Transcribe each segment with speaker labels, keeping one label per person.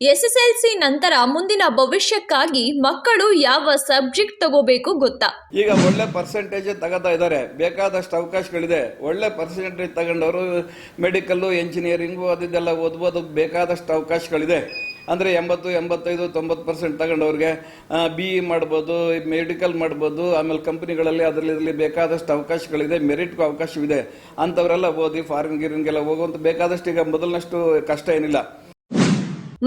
Speaker 1: SSLC ನಂತರ ಮುಂದಿನ ಭವಿಷ್ಯಕ್ಕಾಗಿ ಮಕ್ಕಳು ಯಾವ ಸಬ್ಜೆಕ್ಟ್ ತಗೋಬೇಕು ಗೊತ್ತಾ.
Speaker 2: ಈಗ ಒಳ್ಳೆ ಪರ್ಸೆಂಟೇಜ್ ತಗೋತಾ ಇದ್ದಾರೆ. ಬೇಕಾದಷ್ಟು ಅವಕಾಶಗಳಿದೆ. ಒಳ್ಳೆ ಪರ್ಸೆಂಟೇಜ್ ತಗೊಂಡವರು ಮೆಡಿಕಲ್ಲು ಎಂಜಿನಿಯರಿಂಗು ಅದಿದೆಲ್ಲ ಓದ್ಬೋದು. ಬೇಕಾದಷ್ಟು ಅವಕಾಶಗಳಿದೆ. ಅಂದರೆ ಎಂಬತ್ತು, ಎಂಬತ್ತೈದು, ತೊಂಬತ್ತು ಪರ್ಸೆಂಟ್ ತಗೊಂಡವ್ರಿಗೆ ಬಿ ಇ ಮಾಡ್ಬೋದು ಮೆಡಿಕಲ್ ಮಾಡ್ಬೋದು. ಆಮೇಲೆ ಕಂಪ್ನಿಗಳಲ್ಲಿ ಅದರಲ್ಲಿ ಬೇಕಾದಷ್ಟು ಅವಕಾಶಗಳಿದೆ. ಮೆರಿಟ್ಗೂ ಅವಕಾಶವಿದೆ. ಅಂಥವರೆಲ್ಲ ಓದಿ ಫಾರಿನ್ ಗಿರಿನ್ಗೆಲ್ಲ ಹೋಗುವಂಥ ಬೇಕಾದಷ್ಟು ಈಗ ಮೊದಲಿನಷ್ಟು ಕಷ್ಟ ಏನಿಲ್ಲ.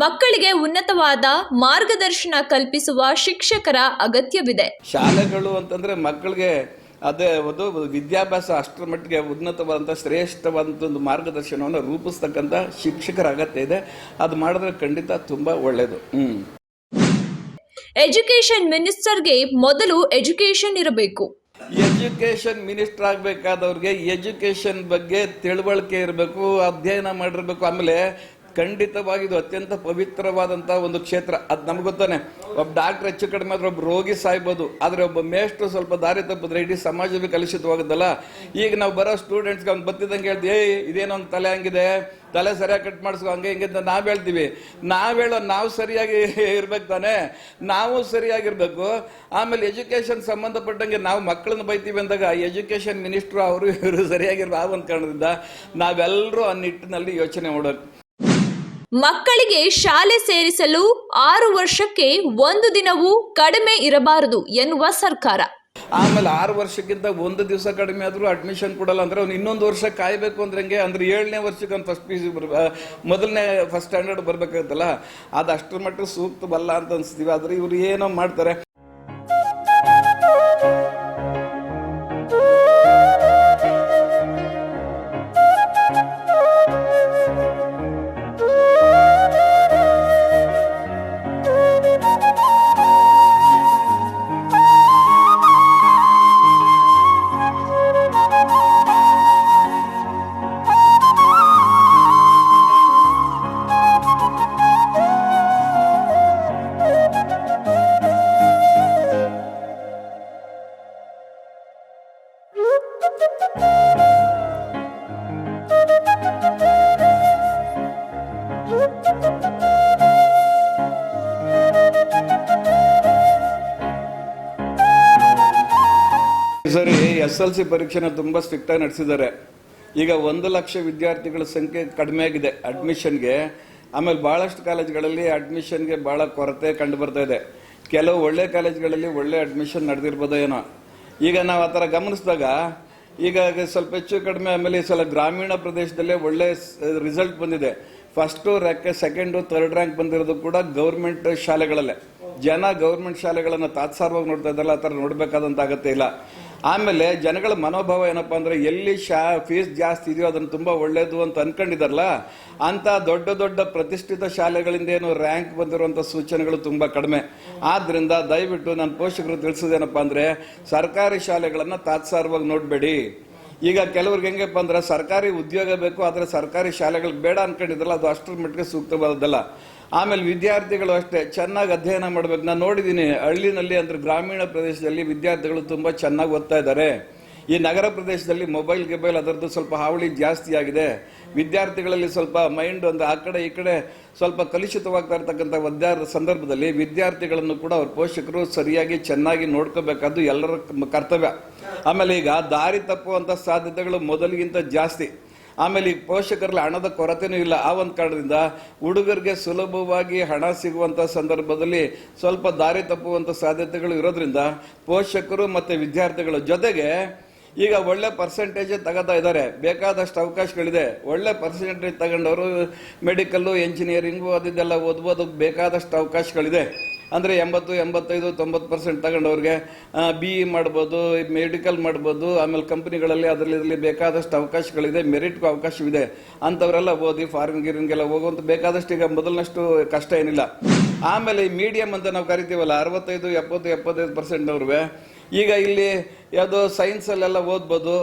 Speaker 1: ಮಕ್ಕಳಿಗೆ ಉನ್ನತವಾದ ಮಾರ್ಗದರ್ಶನ ಕಲ್ಪಿಸುವ ಶಿಕ್ಷಕರ ಅಗತ್ಯವಿದೆ.
Speaker 2: ಶಾಲೆಗಳು ಅಂತಂದ್ರೆ ಮಕ್ಕಳಿಗೆ ಅದೇ ಒಂದು ವಿದ್ಯಾಭ್ಯಾಸ ಅಷ್ಟರ ಮಟ್ಟಿಗೆ ಉನ್ನತವಾದಂಥ ಶ್ರೇಷ್ಠವಾದಂಥ ಒಂದು ಮಾರ್ಗದರ್ಶನವನ್ನು ರೂಪಿಸ್ತಕ್ಕಂಥ ಶಿಕ್ಷಕರ ಅಗತ್ಯ ಇದೆ. ಅದು ಮಾಡಿದ್ರೆ ಖಂಡಿತ ತುಂಬ ಒಳ್ಳೆಯದು ಹ್ಞೂ
Speaker 1: ಎಜುಕೇಶನ್ ಮಿನಿಸ್ಟರ್ಗೆ ಮೊದಲು ಎಜುಕೇಶನ್ ಇರಬೇಕು.
Speaker 2: ಎಜುಕೇಷನ್ ಮಿನಿಸ್ಟರ್ ಆಗಬೇಕಾದವ್ರಿಗೆ ಎಜುಕೇಶನ್ ಬಗ್ಗೆ ತಿಳುವಳಿಕೆ ಇರಬೇಕು ಅಧ್ಯಯನ ಮಾಡಿರಬೇಕು. ಆಮೇಲೆ ಖಂಡಿತವಾಗಿ ಇದು ಅತ್ಯಂತ ಪವಿತ್ರವಾದಂತಹ ಒಂದು ಕ್ಷೇತ್ರ. ಅದು ನಮ್ಗೆ ಗೊತ್ತಾನೆ. ಒಬ್ಬ ಡಾಕ್ಟರ್ ಹೆಚ್ಚು ಕಡಿಮೆ ಆದ್ರೆ ಒಬ್ಬ ರೋಗಿ ಸಾಯ್ಬೋದು. ಆದ್ರೆ ಒಬ್ಬ ಮೇಷ್ಟ್ರು ಸ್ವಲ್ಪ ದಾರಿ ತಪ್ಪಿದ್ರೆ ಇಡೀ ಸಮಾಜವೇ ಕಲುಷಿತವಾಗುತ್ತಲ್ಲ. ಈಗ ನಾವು ಬರೋ ಸ್ಟೂಡೆಂಟ್ಸ್ಗೆ ಅವ್ನು ಬತ್ತಿದಂಗೆ ಹೇಳ್ತೀವಿ, ಏಯ್, ಇದೇನೋ ಒಂದು ತಲೆ ಹಂಗಿದೆ. ತಲೆ ಸರಿಯಾಗಿ ಕಟ್ ಮಾಡಿಸ್ಕೊ, ಹಂಗೆ ಹಿಂಗೆ ಅಂತ ನಾವು ಹೇಳ್ತೀವಿ. ನಾವು ಹೇಳೋ ನಾವು ಸರಿಯಾಗಿ ಇರ್ಬೇಕು ತಾನೆ. ನಾವು ಸರಿಯಾಗಿರ್ಬೇಕು. ಆಮೇಲೆ ಎಜುಕೇಶನ್ ಸಂಬಂಧಪಟ್ಟಂಗೆ ನಾವು ಮಕ್ಕಳನ್ನ ಬೈತೀವಿ ಅಂದಾಗ ಎಜುಕೇಶನ್ ಮಿನಿಸ್ಟ್ರು ಅವರು ಇವರು ಸರಿಯಾಗಿರ್ಬೇಕು ಆ ಒಂದು ಕಾರಣದಿಂದ ನಾವೆಲ್ಲರೂ ಆ ನಿಟ್ಟಿನಲ್ಲಿ ಯೋಚನೆ ಮಾಡೋದು
Speaker 1: ಮಕ್ಕಳಿಗೆ ಶಾಲೆ ಸೇರಿಸಲು ಆರು ವರ್ಷಕ್ಕೆ ಒಂದು ದಿನವೂ ಕಡಿಮೆ ಇರಬಾರದು ಎನ್ನುವ ಸರ್ಕಾರ.
Speaker 2: ಆಮೇಲೆ ಆರು ವರ್ಷಕ್ಕಿಂತ ಒಂದು ದಿವಸ ಕಡಿಮೆ ಆದರೂ ಅಡ್ಮಿಷನ್ ಕೊಡಲ್ಲ ಅಂದ್ರೆ ಅವ್ನು ಇನ್ನೊಂದು ವರ್ಷ ಕಾಯಬೇಕು ಅಂದ್ರೆ ಹಂಗೆ ಅಂದ್ರೆ ಏಳನೇ ವರ್ಷಕ್ಕೆ ಅವ್ನು ಫಸ್ಟ್ ಪಿ ಬರ್ಬ ಮೊದಲನೇ ಫಸ್ಟ್ ಸ್ಟ್ಯಾಂಡರ್ಡ್ ಬರ್ಬೇಕಾಗತ್ತಲ್ಲ ಅದು ಅಷ್ಟರ ಮಟ್ಟಿಗೆ ಸೂಕ್ತವಲ್ಲ ಅಂತ ಅನ್ಸ್ತೀವಿ. ಆದ್ರೆ ಇವ್ರು ಏನೋ ಮಾಡ್ತಾರೆ. ಎಸ್ ಎಲ್ ಸಿ ಪರೀಕ್ಷೆನ ತುಂಬ ಸ್ಟ್ರಿಕ್ಟ್ ಆಗಿ ನಡೆಸಿದ್ದಾರೆ. ಈಗ ಒಂದು ಲಕ್ಷ ವಿದ್ಯಾರ್ಥಿಗಳ ಸಂಖ್ಯೆ ಕಡಿಮೆ ಆಗಿದೆ ಅಡ್ಮಿಷನ್ಗೆ. ಆಮೇಲೆ ಬಹಳಷ್ಟು ಕಾಲೇಜ್ಗಳಲ್ಲಿ ಅಡ್ಮಿಷನ್ಗೆ ಬಹಳ ಕೊರತೆ ಕಂಡು ಬರ್ತಾ ಇದೆ. ಕೆಲವು ಒಳ್ಳೆ ಕಾಲೇಜ್ಗಳಲ್ಲಿ ಒಳ್ಳೆ ಅಡ್ಮಿಷನ್ ನಡೆದಿರ್ಬೋದೋ ಏನೋ. ಈಗ ನಾವು ಆ ಥರ ಗಮನಿಸಿದಾಗ ಈಗ ಸ್ವಲ್ಪ ಹೆಚ್ಚು ಕಡಿಮೆ ಆಮೇಲೆ ಈ ಸಲ ಗ್ರಾಮೀಣ ಪ್ರದೇಶದಲ್ಲೇ ಒಳ್ಳೆ ರಿಸಲ್ಟ್ ಬಂದಿದೆ. First rank second third rank ಬಂದಿರೋದು ಕೂಡ ಗೌರ್ಮೆಂಟ್ ಶಾಲೆಗಳಲ್ಲೇ. ಜನ ಗೌರ್ಮೆಂಟ್ ಶಾಲೆಗಳನ್ನು ತಾತ್ಸಾರವಾಗಿ ನೋಡ್ತಾ ಇದ್ದಲ್ಲ ಆ ಥರ ನೋಡಬೇಕಾದಂತ ಅಗತ್ಯ ಇಲ್ಲ. ಆಮೇಲೆ ಜನಗಳ ಮನೋಭಾವ ಏನಪ್ಪ ಅಂದರೆ ಎಲ್ಲಿ ಶಾ ಫೀಸ್ ಜಾಸ್ತಿ ಇದೆಯೋ ಅದನ್ನು ತುಂಬಾ ಒಳ್ಳೆಯದು ಅಂತ ಅನ್ಕೊಂಡಿದಾರಲ್ಲ ಅಂತ ದೊಡ್ಡ ದೊಡ್ಡ ಪ್ರತಿಷ್ಠಿತ ಶಾಲೆಗಳಿಂದ ಏನು ರ್ಯಾಂಕ್ ಬಂದಿರುವಂತ ಸೂಚನೆಗಳು ತುಂಬಾ ಕಡಿಮೆ. ಆದ್ರಿಂದ ದಯವಿಟ್ಟು ನನ್ನ ಪೋಷಕರು ತಿಳಿಸೋದೇನಪ್ಪ ಅಂದರೆ, ಸರ್ಕಾರಿ ಶಾಲೆಗಳನ್ನು ತಾತ್ಸಾರವಾಗಿ ನೋಡಬೇಡಿ. ಈಗ ಕೆಲವ್ರಿಗೆ ಹೆಂಗಪ್ಪ ಅಂದ್ರೆ ಸರ್ಕಾರಿ ಉದ್ಯೋಗ ಬೇಕು, ಆದ್ರೆ ಸರ್ಕಾರಿ ಶಾಲೆಗಳು ಬೇಡ ಅನ್ಕೊಂಡಿದ್ರಲ್ಲ, ಅದು ಅಷ್ಟರ ಮಟ್ಟಿಗೆ ಸೂಕ್ತವಾದದ್ದಲ್ಲ. ಆಮೇಲೆ ವಿದ್ಯಾರ್ಥಿಗಳು ಅಷ್ಟೇ, ಚೆನ್ನಾಗಿ ಅಧ್ಯಯನ ಮಾಡ್ಬೇಕು. ನಾನು ನೋಡಿದ್ದೀನಿ ಹಳ್ಳಿನಲ್ಲಿ ಅಂದ್ರೆ ಗ್ರಾಮೀಣ ಪ್ರದೇಶದಲ್ಲಿ ವಿದ್ಯಾರ್ಥಿಗಳು ತುಂಬಾ ಚೆನ್ನಾಗಿ ಓದ್ತಾ ಇದ್ದಾರೆ. ಈ ನಗರ ಪ್ರದೇಶದಲ್ಲಿ ಮೊಬೈಲ್, ಗಿಬೈಲ್ ಅದರದ್ದು ಸ್ವಲ್ಪ ಹಾವಳಿ ಜಾಸ್ತಿ ಆಗಿದೆ. ವಿದ್ಯಾರ್ಥಿಗಳಲ್ಲಿ ಸ್ವಲ್ಪ ಮೈಂಡ್ ಒಂದು ಆ ಕಡೆ ಈ ಕಡೆ ಸ್ವಲ್ಪ ಕಲುಷಿತವಾಗ್ತಾ ಇರ್ತಕ್ಕಂಥ ಸಂದರ್ಭದಲ್ಲಿ ವಿದ್ಯಾರ್ಥಿಗಳನ್ನು ಕೂಡ ಅವ್ರ ಪೋಷಕರು ಸರಿಯಾಗಿ ಚೆನ್ನಾಗಿ ನೋಡ್ಕೋಬೇಕಾದ್ದು ಎಲ್ಲರ ಕರ್ತವ್ಯ. ಆಮೇಲೆ ಈಗ ದಾರಿ ತಪ್ಪುವಂಥ ಸಾಧ್ಯತೆಗಳು ಮೊದಲಿಗಿಂತ ಜಾಸ್ತಿ. ಆಮೇಲೆ ಈಗ ಪೋಷಕರಲ್ಲಿ ಹಣದ ಕೊರತೆನೂ ಇಲ್ಲ. ಆ ಒಂದು ಕಾರಣದಿಂದ ಹುಡುಗರಿಗೆ ಸುಲಭವಾಗಿ ಹಣ ಸಿಗುವಂಥ ಸಂದರ್ಭದಲ್ಲಿ ಸ್ವಲ್ಪ ದಾರಿ ತಪ್ಪುವಂಥ ಸಾಧ್ಯತೆಗಳು ಇರೋದ್ರಿಂದ ಪೋಷಕರು ಮತ್ತು ವಿದ್ಯಾರ್ಥಿಗಳ ಜೊತೆಗೆ ಈಗ ಒಳ್ಳೆ ಪರ್ಸೆಂಟೇಜ್ ತಗೋತಾ ಇದ್ದಾರೆ. ಬೇಕಾದಷ್ಟು ಅವಕಾಶಗಳಿದೆ. ಒಳ್ಳೆ ಪರ್ಸೆಂಟೇಜ್ ತಗೊಂಡವರು ಮೆಡಿಕಲ್ಲು ಎಂಜಿನಿಯರಿಂಗು ಅದಿದೆಲ್ಲ ಓದ್ಬೋದು. ಬೇಕಾದಷ್ಟು ಅವಕಾಶಗಳಿದೆ. ಅಂದರೆ ಎಂಬತ್ತು, ಎಂಬತ್ತೈದು, ತೊಂಬತ್ತು ಪರ್ಸೆಂಟ್ ತಗೊಂಡವ್ರಿಗೆ ಬಿ ಇ ಮಾಡ್ಬೋದು ಮೆಡಿಕಲ್ ಮಾಡ್ಬೋದು, ಆಮೇಲೆ ಕಂಪ್ನಿಗಳಲ್ಲಿ ಅದರಲ್ಲಿ ಇದರಲ್ಲಿ ಬೇಕಾದಷ್ಟು ಅವಕಾಶಗಳಿದೆ ಮೆರಿಟ್ಗೂ ಅವಕಾಶವಿದೆ ಅಂಥವರೆಲ್ಲ ಓದಿ ಫಾರಿನ್ ಗಿರಿನ್ಗೆಲ್ಲ ಹೋಗುವಂಥ ಬೇಕಾದಷ್ಟು ಈಗ ಮೊದಲಿನಷ್ಟು ಕಷ್ಟ ಏನಿಲ್ಲ. ಆಮೇಲೆ ಈ ಮೀಡಿಯಂ ಅಂತ ನಾವು ಕರಿತೀವಲ್ಲ, ಅರವತ್ತೈದು, ಎಪ್ಪತ್ತು, ಎಪ್ಪತ್ತೈದು ಪರ್ಸೆಂಟ್ನವ್ರಿಗೆ ಈಗ ಇಲ್ಲಿ ಯಾವುದೋ ಸೈನ್ಸಲ್ಲೆಲ್ಲ ಓದ್ಬೋದು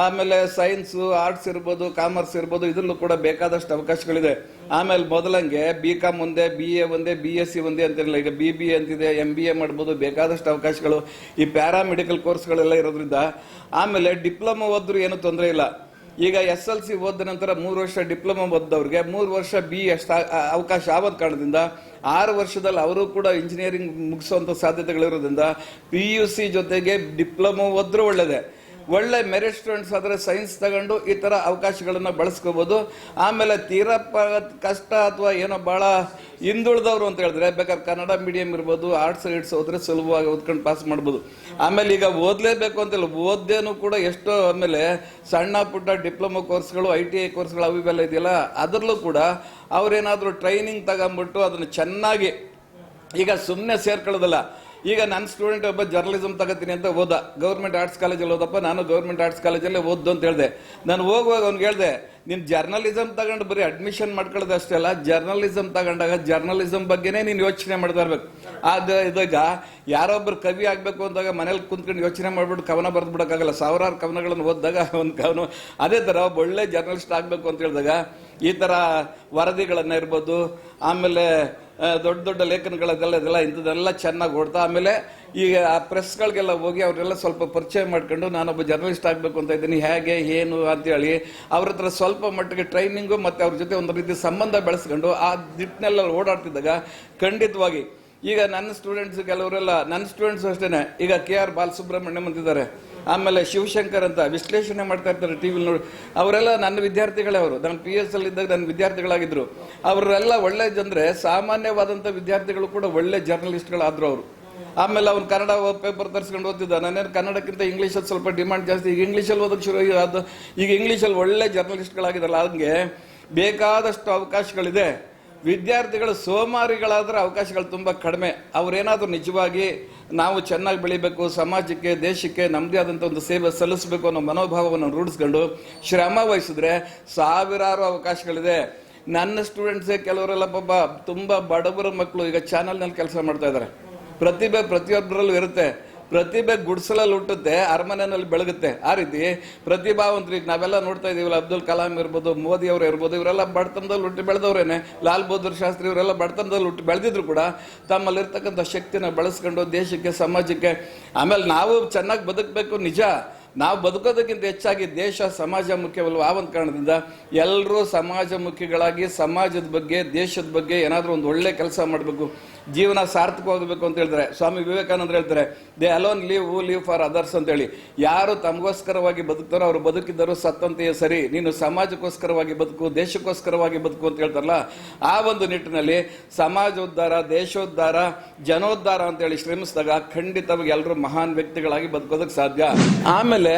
Speaker 2: ಆಮೇಲೆ ಸೈನ್ಸು, ಆರ್ಟ್ಸ್ ಇರ್ಬೋದು, ಕಾಮರ್ಸ್ ಇರ್ಬೋದು, ಇದರಲ್ಲೂ ಕೂಡ ಬೇಕಾದಷ್ಟು ಅವಕಾಶಗಳಿದೆ. ಆಮೇಲೆ ಮೊದಲಂಗೆ ಬಿ ಕಾಮ್ ಒಂದೇ ಬಿ ಎ ಒಂದೇ ಬಿ ಎಸ್ ಸಿ ಒಂದೇ ಅಂತಿರಲಿಲ್ಲ ಈಗ ಬಿ ಬಿ ಎ ಅಂತಿದೆ ಎಂ ಬಿ ಎ ಮಾಡ್ಬೋದು, ಬೇಕಾದಷ್ಟು ಅವಕಾಶಗಳು. ಈ ಪ್ಯಾರಾಮೆಡಿಕಲ್ ಕೋರ್ಸ್ಗಳೆಲ್ಲ ಇರೋದ್ರಿಂದ ಆಮೇಲೆ ಡಿಪ್ಲೊಮಾ ಓದ್ರು ಏನು ತೊಂದರೆ ಇಲ್ಲ. ಈಗ ಎಸ್ ಎಲ್ ಸಿ ಓದಿದ ನಂತರ ಮೂರು ವರ್ಷ ಡಿಪ್ಲೊಮಾ ಓದ್ದವ್ರಿಗೆ, ಮೂರು ವರ್ಷ ಬಿ ಅಷ್ಟ ಅವಕಾಶ ಆಗೋದ್ ಕಾರಣದಿಂದ ಆರು ವರ್ಷದಲ್ಲಿ ಅವರು ಕೂಡ ಇಂಜಿನಿಯರಿಂಗ್ ಮುಗಿಸುವಂತ ಸಾಧ್ಯತೆಗಳಿರೋದ್ರಿಂದ ಪಿ ಯು ಸಿ ಜೊತೆಗೆ ಡಿಪ್ಲೊಮಾ ಓದ್ರೂ ಒಳ್ಳೇದೇ. ಒಳ್ಳೆ ಮೆರಿಟ್ ಸ್ಟೂಡೆಂಟ್ಸ್ ಆದರೆ ಸೈನ್ಸ್ ತಗೊಂಡು ಈ ಥರ ಅವಕಾಶಗಳನ್ನು ಬಳಸ್ಕೋಬೋದು. ಆಮೇಲೆ ತೀರಪ್ಪ ಕಷ್ಟ ಅಥವಾ ಏನೋ ಭಾಳ ಹಿಂದುಳಿದವರು ಅಂತ ಹೇಳಿದ್ರೆ, ಬೇಕಾದ್ರೆ ಕನ್ನಡ ಮೀಡಿಯಂ ಇರ್ಬೋದು ಆರ್ಟ್ಸ್ ಗೀಟ್ಸ್ ಹೋದ್ರೆ ಸುಲಭವಾಗಿ ಓದ್ಕೊಂಡು ಪಾಸ್ ಮಾಡ್ಬೋದು. ಆಮೇಲೆ ಈಗ ಓದಲೇಬೇಕು ಅಂತೇಳಿ ಓದ್ದೇನು ಕೂಡ ಎಷ್ಟೋ ಆಮೇಲೆ ಸಣ್ಣ ಪುಟ್ಟ ಡಿಪ್ಲೊಮಾ ಕೋರ್ಸ್ಗಳು ಐ ಟಿ ಐ ಕೋರ್ಸ್ಗಳು ಅವು ಇದೆಯಲ್ಲ, ಅದರಲ್ಲೂ ಕೂಡ ಅವರೇನಾದರೂ ಟ್ರೈನಿಂಗ್ ತಗೊಂಬಿಟ್ಟು ಅದನ್ನು ಚೆನ್ನಾಗಿ, ಈಗ ಸುಮ್ಮನೆ ಸೇರ್ಕೊಳ್ಳೋದಲ್ಲ ಈಗ ನನ್ನ ಸ್ಟೂಡೆಂಟ್ ಒಬ್ಬ ಜರ್ನಲಿಸಮ್ ತಗೋತೀನಿ ಅಂತ ಓದ. ಗೌರ್ಮೆಂಟ್ ಆರ್ಟ್ಸ್ ಕಾಲೇಜಲ್ಲಿ ಓದಪ್ಪ, ನಾನು ಗೌರ್ಮೆಂಟ್ ಆರ್ಟ್ಸ್ ಕಾಲೇಜಲ್ಲೇ ಓದ್ದು ಅಂತ ಹೇಳಿದೆ. ನಾನು ಹೋಗುವಾಗ ಅವ್ನಿಗೆ ಹೇಳಿದೆ, ನೀನು ಜರ್ನಲಿಸಮ್ ತಗೊಂಡು ಬರೀ ಅಡ್ಮಿಷನ್ ಮಾಡ್ಕೊಳ್ಳೋದು ಅಷ್ಟೇ ಅಲ್ಲ ಜರ್ನಲಿಸಮ್ ತಗೊಂಡಾಗ ಜರ್ನಲಿಸಮ್ ಬಗ್ಗೆನೇ ನೀನು ಯೋಚನೆ ಮಾಡ್ತಾ ಇರ್ಬೇಕು. ಅದು ಇದಾಗ ಯಾರೊಬ್ಬರು ಕವಿ ಆಗಬೇಕು ಅಂದಾಗ ಮನೇಲಿ ಕುಂತ್ಕೊಂಡು ಯೋಚನೆ ಮಾಡಿಬಿಟ್ಟು ಕವನ ಬರೆದು ಬಿಡೋಕ್ಕಾಗಲ್ಲ ಸಾವಿರಾರು ಕವನಗಳನ್ನು ಓದಿದಾಗ ಒಂದು ಕವನ ಅದೇ ಥರ ಒಬ್ಬ ಒಳ್ಳೆ ಜರ್ನಲಿಸ್ಟ್ ಆಗಬೇಕು ಅಂತ ಹೇಳಿದಾಗ ಈ ಥರ ವರದಿಗಳನ್ನು ಇರ್ಬೋದು, ಆಮೇಲೆ ದೊಡ್ಡ ದೊಡ್ಡ ಲೇಖನಗಳದೆಲ್ಲ, ಇದೆಲ್ಲ ಇಂಥದ್ದೆಲ್ಲ ಚೆನ್ನಾಗಿ ಓಡ್ತಾ, ಆಮೇಲೆ ಈಗ ಆ ಪ್ರೆಸ್ಗಳಿಗೆಲ್ಲ ಹೋಗಿ ಅವರೆಲ್ಲ ಸ್ವಲ್ಪ ಪರಿಚಯ ಮಾಡ್ಕೊಂಡು, ನಾನೊಬ್ಬ ಜರ್ನಲಿಸ್ಟ್ ಆಗಬೇಕು ಅಂತ ಇದ್ದೀನಿ, ಹೇಗೆ, ಏನು ಅಂತೇಳಿ ಅವ್ರ ಹತ್ರ ಸ್ವಲ್ಪ ಮಟ್ಟಿಗೆ ಟ್ರೈನಿಂಗು ಮತ್ತು ಅವ್ರ ಜೊತೆ ಒಂದು ರೀತಿ ಸಂಬಂಧ ಬೆಳೆಸ್ಕೊಂಡು ಆ ದಿಟ್ಟಿನೆಲ್ಲ ಓಡಾಡ್ತಿದ್ದಾಗ ಖಂಡಿತವಾಗಿ ಈಗ ನನ್ನ ಸ್ಟೂಡೆಂಟ್ಸ್ ಕೆಲವರೆಲ್ಲ, ನನ್ನ ಸ್ಟೂಡೆಂಟ್ಸ್ ಅಷ್ಟೇ ಈಗ ಕೆ ಆರ್ ಬಾಲಸುಬ್ರಹ್ಮಣ್ಯಂ ಅಂತಿದ್ದಾರೆ ಆಮೇಲೆ ಶಿವಶಂಕರ್ ಅಂತ ವಿಶ್ಲೇಷಣೆ ಮಾಡ್ತಾ ಇರ್ತಾರೆ ಟಿ ವಿಲಿ ನೋಡಿ. ಅವರೆಲ್ಲ ನನ್ನ ವಿದ್ಯಾರ್ಥಿಗಳೇ ಅವರು. ನಾನು ಪಿ ಎಸ್ ಅಲ್ಲಿ ಇದ್ದಾಗ ನನ್ನ ವಿದ್ಯಾರ್ಥಿಗಳಾಗಿದ್ರು. ಅವರೆಲ್ಲ ಒಳ್ಳೆ ಜನರೆ ಸಾಮಾನ್ಯವಾದಂಥ ವಿದ್ಯಾರ್ಥಿಗಳು ಕೂಡ ಒಳ್ಳೆ ಜರ್ನಲಿಸ್ಟ್ಗಳಾದ್ರು ಅವರು. ಆಮೇಲೆ ಅವ್ನು ಕನ್ನಡ ಪೇಪರ್ ತರಿಸ್ಕೊಂಡು ಓದ್ತಿದ್ದ. ನಾನೇನು ಕನ್ನಡಕ್ಕಿಂತ ಇಂಗ್ಲೀಷಲ್ಲಿ ಸ್ವಲ್ಪ ಡಿಮ್ಯಾಂಡ್ ಜಾಸ್ತಿ. ಈಗ ಇಂಗ್ಲೀಷಲ್ಲಿ ಓದೋಕೆ ಶುರು. ಅದು ಈಗ ಇಂಗ್ಲೀಷಲ್ಲಿ ಒಳ್ಳೆ ಜರ್ನಲಿಸ್ಟ್ಗಳಾಗಿದ್ದಾರಲ್ಲ ಹಂಗೆ ಬೇಕಾದಷ್ಟು ಅವಕಾಶಗಳಿದೆ. ವಿದ್ಯಾರ್ಥಿಗಳು ಸೋಮಾರಿಗಳಾದ್ರೆ ಅವಕಾಶಗಳು ತುಂಬ ಕಡಿಮೆ. ಅವರೇನಾದರೂ ನಿಜವಾಗಿ ನಾವು ಚೆನ್ನಾಗಿ ಬೆಳಿಬೇಕು, ಸಮಾಜಕ್ಕೆ, ದೇಶಕ್ಕೆ ನಮ್ಮದೇ ಆದಂಥ ಒಂದು ಸೇವೆ ಸಲ್ಲಿಸಬೇಕು ಅನ್ನೋ ಮನೋಭಾವವನ್ನು ರೂಢಿಸ್ಕೊಂಡು ಶ್ರಮ ವಹಿಸಿದ್ರೆ ಸಾವಿರಾರು ಅವಕಾಶಗಳಿದೆ. ನನ್ನ ಸ್ಟೂಡೆಂಟ್ಸೇ ಕೆಲವರೆಲ್ಲ ಪಾಪ ತುಂಬ ಬಡವರ ಮಕ್ಕಳು ಈಗ ಚಾನಲ್ನಲ್ಲಿ ಕೆಲಸ ಮಾಡ್ತಾ ಇದ್ದಾರೆ. ಪ್ರತಿಭೆ ಪ್ರತಿಯೊಬ್ಬರಲ್ಲೂ ಇರುತ್ತೆ. ಪ್ರತಿಭೆ ಗುಡ್ಸಲಲ್ಲಿ ಹುಟ್ಟುತ್ತೆ, ಅರಮನೆಯಲ್ಲಿ ಬೆಳಗುತ್ತೆ. ಆ ರೀತಿ ಪ್ರತಿಭಾವಂತರಿಗೆ ನಾವೆಲ್ಲ ನೋಡ್ತಾ ಇದೀವಲ್ಲ, ಅಬ್ದುಲ್ ಕಲಾಂ ಇರ್ಬೋದು, ಮೋದಿ ಅವರು ಇರ್ಬೋದು, ಇವರೆಲ್ಲ ಬಡತನದಲ್ಲಿ ಹುಟ್ಟಿ ಬೆಳೆದವ್ರೇನೆ. ಲಾಲ್ ಬಹದ್ದೂರ್ ಶಾಸ್ತ್ರಿ ಇವರೆಲ್ಲ ಬಡತನದಲ್ಲಿ ಹುಟ್ಟಿ ಬೆಳೆದಿದ್ರು ಕೂಡ ತಮ್ಮಲ್ಲಿರ್ತಕ್ಕಂಥ ಶಕ್ತಿನ ಬಳಸ್ಕೊಂಡು ದೇಶಕ್ಕೆ, ಸಮಾಜಕ್ಕೆ, ಆಮೇಲೆ ನಾವು ಚೆನ್ನಾಗಿ ಬದುಕಬೇಕು, ನಿಜ. ನಾವು ಬದುಕೋದಕ್ಕಿಂತ ಹೆಚ್ಚಾಗಿ ದೇಶ, ಸಮಾಜ ಮುಖ್ಯವಲ್ವ? ಆ ಒಂದು ಕಾರಣದಿಂದ ಎಲ್ಲರೂ ಸಮಾಜಮುಖಿಗಳಾಗಿ ಸಮಾಜದ ಬಗ್ಗೆ, ದೇಶದ ಬಗ್ಗೆ ಏನಾದರೂ ಒಂದು ಒಳ್ಳೆ ಕೆಲಸ ಮಾಡಬೇಕು. ಜೀವನ ಸಾರ್ಥಕವಾಗಬೇಕು ಅಂತ ಹೇಳಿದ್ರೆ ಸ್ವಾಮಿ ವಿವೇಕಾನಂದರು ಹೇಳ್ತಾರೆ they alone live who live for others ಅಂತೇಳಿ ಯಾರು ತಮಗೋಸ್ಕರವಾಗಿ ಬದುಕ್ತಾರೋ, ಅವರು ಬದುಕಿದ್ದರೂ ಸತ್ತಂತೆಯೇ ಸರಿ. ನೀನು ಸಮಾಜಕ್ಕೋಸ್ಕರವಾಗಿ ಬದುಕು, ದೇಶಕ್ಕೋಸ್ಕರವಾಗಿ ಬದುಕು ಅಂತ ಹೇಳ್ತಾರಲ್ಲ, ಆ ಒಂದು ನಿಟ್ಟಿನಲ್ಲಿ ಸಮಾಜೋದ್ಧಾರ, ದೇಶೋದ್ಧಾರ, ಜನೋದ್ಧಾರ ಅಂತೇಳಿ ಶ್ರಮಿಸಿದಾಗ ಖಂಡಿತವಾಗಿ ಎಲ್ಲರೂ ಮಹಾನ್ ವ್ಯಕ್ತಿಗಳಾಗಿ ಬದುಕೋದಕ್ಕೆ ಸಾಧ್ಯ. ಆಮೇಲೆ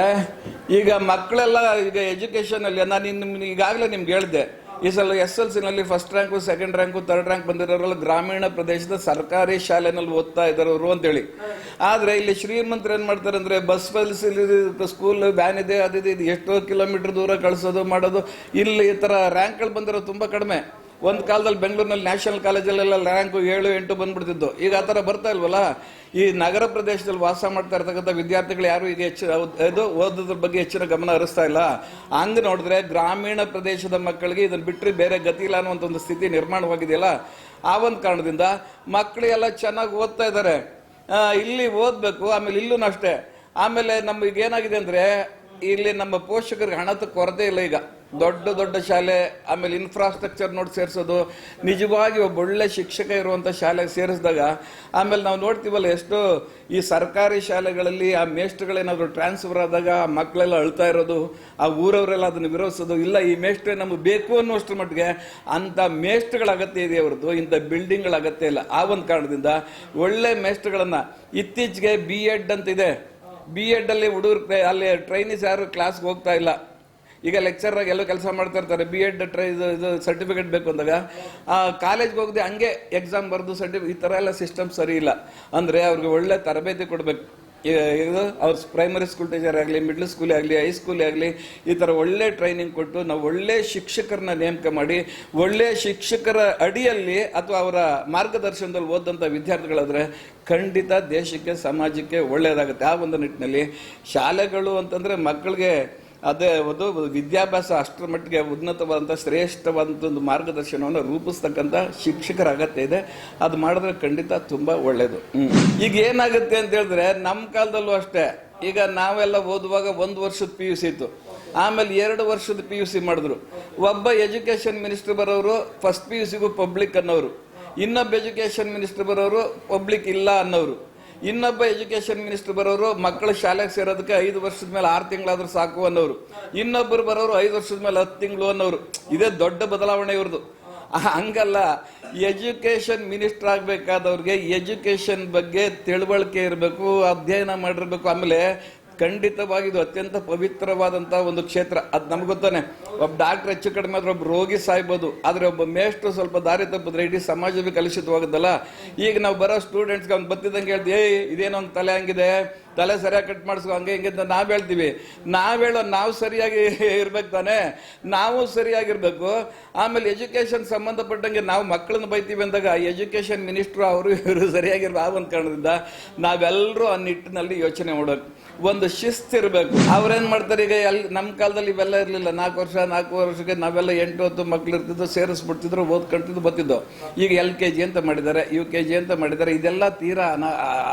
Speaker 2: ಈಗ ಮಕ್ಕಳೆಲ್ಲ ಈಗ ಎಜುಕೇಶನ್ ಅಲ್ಲಿ ನಾನು ಈಗಾಗಲೇ ನಿಮ್ಗೆ ಹೇಳಿದೆ ಈ ಸಲ S L ಸಿನಲ್ಲಿ first rank second rank third rank ಬಂದಿರೋರೆಲ್ಲ ಗ್ರಾಮೀಣ ಪ್ರದೇಶದ ಸರ್ಕಾರಿ ಶಾಲೆನಲ್ಲಿ ಓದ್ತಾ ಇದ್ದಾರವರು ಅಂತೇಳಿ. ಆದರೆ ಇಲ್ಲಿ ಶ್ರೀಮಂತರು ಏನು ಮಾಡ್ತಾರೆ ಅಂದರೆ ಬಸ್ ಫೆಸಿಲಿಟಿ ಸ್ಕೂಲ್ ವ್ಯಾನ್ ಇದೆ ಅದಿದೆ ಇದು ಎಷ್ಟೋ ಕಿಲೋಮೀಟರ್ ದೂರ ಕಳಿಸೋದು, ಮಾಡೋದು. ಇಲ್ಲಿ ಈ ಥರ ರ್ಯಾಂಕ್ಗಳು ಬಂದಿರೋ ತುಂಬ ಕಡಿಮೆ. ಒಂದು ಕಾಲದಲ್ಲಿ ಬೆಂಗಳೂರಿನಲ್ಲಿ ನ್ಯಾಷನಲ್ ಕಾಲೇಜಲ್ಲೆಲ್ಲ ರ್ಯಾಂಕು ಏಳು ಎಂಟು ಬಂದ್ಬಿಡ್ತಿದ್ದು ಈಗ ಆ ಥರ ಬರ್ತಾ ಇಲ್ವಲ್ಲ? ಈ ನಗರ ಪ್ರದೇಶದಲ್ಲಿ ವಾಸ ಮಾಡ್ತಾ ಇರ್ತಕ್ಕಂಥ ವಿದ್ಯಾರ್ಥಿಗಳು ಯಾರು ಈಗ ಹೆಚ್ಚು ಇದು ಓದೋದ್ರ ಬಗ್ಗೆ ಹೆಚ್ಚಿನ ಗಮನ ಹರಿಸ್ತಾ ಇಲ್ಲ. ಹಂಗೆ ನೋಡಿದ್ರೆ ಗ್ರಾಮೀಣ ಪ್ರದೇಶದ ಮಕ್ಕಳಿಗೆ ಇದನ್ನು ಬಿಟ್ಟರೆ ಬೇರೆ ಗತಿ ಇಲ್ಲ ಅನ್ನುವಂಥ ಒಂದು ಸ್ಥಿತಿ ನಿರ್ಮಾಣವಾಗಿದೆಯಲ್ಲ? ಆ ಒಂದು ಕಾರಣದಿಂದ ಮಕ್ಕಳೆಲ್ಲ ಚೆನ್ನಾಗಿ ಓದ್ತಾ ಇದ್ದಾರೆ. ಇಲ್ಲಿ ಓದಬೇಕು, ಆಮೇಲೆ ಇಲ್ಲೂ ಅಷ್ಟೇ. ಆಮೇಲೆ ನಮಗೆ ಏನಾಗಿದೆ ಅಂದರೆ, ಇಲ್ಲಿ ನಮ್ಮ ಪೋಷಕರಿಗೆ ಹಣದ ಕೊರತೆ ಇಲ್ಲ ಈಗ. ದೊಡ್ಡ ದೊಡ್ಡ ಶಾಲೆ, ಆಮೇಲೆ ಇನ್ಫ್ರಾಸ್ಟ್ರಕ್ಚರ್ ನೋಡಿ ಸೇರಿಸೋದು. ನಿಜವಾಗಿ ಒಬ್ಬ ಒಳ್ಳೆ ಶಿಕ್ಷಕ ಇರುವಂಥ ಶಾಲೆಗೆ ಸೇರಿಸಿದಾಗ, ಆಮೇಲೆ ನಾವು ನೋಡ್ತೀವಲ್ಲ ಎಷ್ಟು ಈ ಸರ್ಕಾರಿ ಶಾಲೆಗಳಲ್ಲಿ ಆ ಮೇಷ್ಟ್ರುಗಳೇನಾದರೂ ಟ್ರಾನ್ಸ್ಫರ್ ಆದಾಗ ಮಕ್ಕಳೆಲ್ಲ ಅಳ್ತಾ ಇರೋದು, ಆ ಊರವರೆಲ್ಲ ಅದನ್ನು ವಿರೋಧಿಸೋದು. ಇಲ್ಲ, ಈ ಮೇಷ್ಟ್ರೆ ನಮಗೆ ಬೇಕು ಅನ್ನುವಷ್ಟರ ಮಟ್ಟಿಗೆ ಅಂಥ ಮೇಷ್ಟ್ರುಗಳ ಅಗತ್ಯ ಇದೆ ಅವ್ರದ್ದು, ಇಂಥ ಬಿಲ್ಡಿಂಗ್ಗಳ ಅಗತ್ಯ ಇಲ್ಲ. ಆ ಒಂದು ಕಾರಣದಿಂದ ಒಳ್ಳೆ ಮೇಷ್ಟ್ರುಗಳನ್ನು ಇತ್ತೀಚೆಗೆ ಬಿ ಎಡ್ ಅಂತ ಇದೆ. ಬಿ ಎಡ್ ಅಲ್ಲಿ ಹುಡುಗರು, ಅಲ್ಲಿ ಟ್ರೈನಿಸ್ ಯಾರು ಕ್ಲಾಸ್ಗೆ ಹೋಗ್ತಾ ಇಲ್ಲ. ಈಗ ಲೆಕ್ಚರ್ ಆಗಿ ಎಲ್ಲೋ ಕೆಲಸ ಮಾಡ್ತಾ ಇರ್ತಾರೆ ಬಿ ಎಡ್ ಟ್ರೈ ಇದು ಇದು ಸರ್ಟಿಫಿಕೇಟ್ ಬೇಕು ಅಂದಾಗ, ಆ ಕಾಲೇಜ್ಗೆ ಹೋಗದೆ ಹಂಗೆ ಎಕ್ಸಾಮ್ ಬರೆದು ಸರ್ಟಿಫಿಕೇಟ್ ಈ ಥರ ಎಲ್ಲ ಸಿಸ್ಟಮ್ ಸರಿ ಇಲ್ಲ. ಅಂದರೆ ಅವ್ರಿಗೆ ಒಳ್ಳೆ ತರಬೇತಿ ಕೊಡಬೇಕು. ಇದು ಅವ್ರ ಪ್ರೈಮರಿ ಸ್ಕೂಲ್ ಟೀಚರ್ ಆಗಲಿ ಮಿಡ್ಲ್ ಸ್ಕೂಲ್ ಆಗಲಿ ಹೈಸ್ಕೂಲ್ ಆಗಲಿ, ಈ ಥರ ಒಳ್ಳೆ ಟ್ರೈನಿಂಗ್ ಕೊಟ್ಟು ನಾವು ಒಳ್ಳೆ ಶಿಕ್ಷಕರನ್ನ ನೇಮಕ ಮಾಡಿ, ಒಳ್ಳೆ ಶಿಕ್ಷಕರ ಅಡಿಯಲ್ಲಿ ಅಥವಾ ಅವರ ಮಾರ್ಗದರ್ಶನದಲ್ಲಿ ಓದಂಥ ವಿದ್ಯಾರ್ಥಿಗಳಾದರೆ ಖಂಡಿತ ದೇಶಕ್ಕೆ, ಸಮಾಜಕ್ಕೆ ಒಳ್ಳೆಯದಾಗುತ್ತೆ ಆ ಒಂದು ನಿಟ್ಟಿನಲ್ಲಿ ಶಾಲೆಗಳು ಅಂತಂದರೆ ಮಕ್ಕಳಿಗೆ ಅದೇ ಒಂದು ವಿದ್ಯಾಭ್ಯಾಸ ಅಷ್ಟರ ಮಟ್ಟಿಗೆ ಉನ್ನತವಾದಂಥ ಶ್ರೇಷ್ಠವಾದಂಥ ಒಂದು ಮಾರ್ಗದರ್ಶನವನ್ನು ರೂಪಿಸ್ತಕ್ಕಂಥ ಶಿಕ್ಷಕರ ಅಗತ್ಯ ಇದೆ. ಅದು ಮಾಡಿದ್ರೆ ಖಂಡಿತ ತುಂಬ ಒಳ್ಳೆಯದು ಈಗ ಏನಾಗುತ್ತೆ ಅಂತ ಹೇಳಿದ್ರೆ ನಮ್ಮ ಕಾಲದಲ್ಲೂ ಅಷ್ಟೇ. ಈಗ ನಾವೆಲ್ಲ ಓದುವಾಗ ಒಂದು ವರ್ಷದ ಪಿ ಯು ಸಿ ಇತ್ತು. ಆಮೇಲೆ ಎರಡು ವರ್ಷದ ಪಿ ಯು ಸಿ ಮಾಡಿದ್ರು. ಒಬ್ಬ ಎಜುಕೇಶನ್ ಮಿನಿಸ್ಟರ್ ಬರೋರು ಫಸ್ಟ್ ಪಿ ಯು ಸಿಗೂ ಪಬ್ಲಿಕ್ ಅನ್ನೋರು. ಇನ್ನೊಬ್ಬ ಎಜುಕೇಶನ್ ಮಿನಿಸ್ಟರ್ ಬರೋರು ಪಬ್ಲಿಕ್ ಇಲ್ಲ ಅನ್ನೋರು. ಇನ್ನೊಬ್ಬ ಎಜುಕೇಶನ್ ಮಿನಿಸ್ಟರ್ ಬರೋರು ಮಕ್ಕಳು ಶಾಲೆಗೆ ಸೇರೋದಕ್ಕೆ ಐದು ವರ್ಷದ ಮೇಲೆ ಆರು ತಿಂಗಳಾದ್ರೂ ಸಾಕು ಅನ್ನೋರು. ಇನ್ನೊಬ್ಬರು ಬರೋರು ಐದು ವರ್ಷದ ಮೇಲೆ ಹತ್ತು ತಿಂಗಳು ಅನ್ನೋರು. ಇದೇ ದೊಡ್ಡ ಬದಲಾವಣೆ ಇವ್ರದ್ದು ಹಂಗಲ್ಲ. ಎಜುಕೇಶನ್ ಮಿನಿಸ್ಟರ್ ಆಗ್ಬೇಕಾದವ್ರಿಗೆ ಎಜುಕೇಶನ್ ಬಗ್ಗೆ ತಿಳುವಳಿಕೆ ಇರಬೇಕು, ಅಧ್ಯಯನ ಮಾಡಿರ್ಬೇಕು. ಆಮೇಲೆ ಖಂಡಿತವಾಗಿ ಇದು ಅತ್ಯಂತ ಪವಿತ್ರವಾದಂತಹ ಒಂದು ಕ್ಷೇತ್ರ. ಅದು ನಮ್ಗೆ ಗೊತ್ತಾನೆ. ಒಬ್ಬ ಡಾಕ್ಟರ್ ಹೆಚ್ಚು ಕಡಿಮೆ ಆದ್ರೆ ಒಬ್ಬ ರೋಗಿ ಸಾಯ್ಬೋದು. ಆದ್ರೆ ಒಬ್ಬ ಮೇಷ್ಟ್ರು ಸ್ವಲ್ಪ ದಾರಿ ತಪ್ಪಿದ್ರೆ ಇಡೀ ಸಮಾಜವೇ ಕಲುಷಿತವಾಗುತ್ತಲ್ಲ? ಈಗ ನಾವು ಬರೋ ಸ್ಟೂಡೆಂಟ್ಸ್ಗೆ ಅವ್ನು ಬತ್ತಿದಂಗೆ ಹೇಳ್ತೀವಿ ಏಯ್, ಇದೇನೋ ಒಂದು ತಲೆ ಹಂಗಿದೆ? ತಲೆ ಸರಿಯಾಗಿ ಕಟ್ ಮಾಡಿಸ್ಕೊ, ಹಂಗೆ ಹಿಂಗೆ ಅಂತ ನಾವ್ ಹೇಳ್ತೀವಿ. ನಾವು ಹೇಳೋ ನಾವು ಸರಿಯಾಗಿ ಇರ್ಬೇಕು ತಾನೆ? ನಾವು ಸರಿಯಾಗಿರ್ಬೇಕು. ಆಮೇಲೆ ಎಜುಕೇಶನ್ ಸಂಬಂಧಪಟ್ಟಂಗೆ ನಾವು ಮಕ್ಕಳನ್ನ ಬೈತೀವಿ ಅಂದಾಗ ಎಜುಕೇಶನ್ ಮಿನಿಸ್ಟ್ರು ಅವರು ಇವರು ಸರಿಯಾಗಿರ್ಬೇಕು ಆ ಒಂದು ಕಾರಣದಿಂದ ನಾವೆಲ್ಲರೂ ಆ ನಿಟ್ಟಿನಲ್ಲಿ ಯೋಚನೆ ಮಾಡೋದು ಒಂದು ಶಿಸ್ತು ಇರಬೇಕು. ಅವ್ರೇನ್ ಮಾಡ್ತಾರೆ ಈಗ ಎಲ್ಲಿ ನಮ್ಮ ಕಾಲದಲ್ಲಿ ಇವೆಲ್ಲ ಇರಲಿಲ್ಲ. ನಾಲ್ಕು ವರ್ಷ, ನಾಲ್ಕು ವರ್ಷಕ್ಕೆ ನಾವೆಲ್ಲ ಎಂಟು ಹತ್ತು ಮಕ್ಳು ಇರ್ತಿದ್ದು, ಸೇರಿಸ್ಬಿಡ್ತಿದ್ರು ಓದ್ಕೊಳ್ತಿದ್ರು ಬರ್ತಿದ್ದು ಈಗ ಎಲ್ ಕೆ ಜಿ ಅಂತ ಮಾಡಿದ್ದಾರೆ, ಯು ಕೆ ಜಿ ಅಂತ ಮಾಡಿದ್ದಾರೆ. ಇದೆಲ್ಲ ತೀರಾ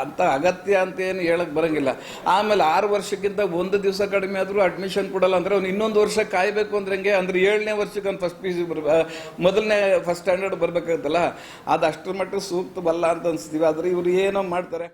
Speaker 2: ಅಂತ ಅಗತ್ಯ ಅಂತ ಏನು ಹೇಳಕ್ ಬರಂಗಿಲ್ಲ ಆಮೇಲೆ ಆರು ವರ್ಷಕ್ಕಿಂತ ಒಂದು ದಿವಸ ಕಡಿಮೆ ಆದ್ರೂ ಅಡ್ಮಿಷನ್ ಕೊಡಲ್ಲ ಅಂದರೆ ಅವ್ನು ಇನ್ನೊಂದು ವರ್ಷ ಕಾಯಬೇಕು ಅಂದ್ರೆ ಹಂಗೆ ಅಂದರೆ ಏಳನೇ ವರ್ಷಕ್ಕೆ ಫಸ್ಟ್ ಪಿ ಸಿ ಬರ್ಬ ಮೊದಲನೇ ಫಸ್ಟ್ ಸ್ಟ್ಯಾಂಡರ್ಡ್ ಬರಬೇಕಾಗುತ್ತಲ್ಲ ಅದು ಅಷ್ಟರ ಮಟ್ಟಿಗೆ ಸೂಕ್ತವಲ್ಲ ಅಂತ ಅನಿಸ್ತೀವಿ. ಆದ್ರೆ ಇವರು ಏನೋ ಮಾಡ್ತಾರೆ.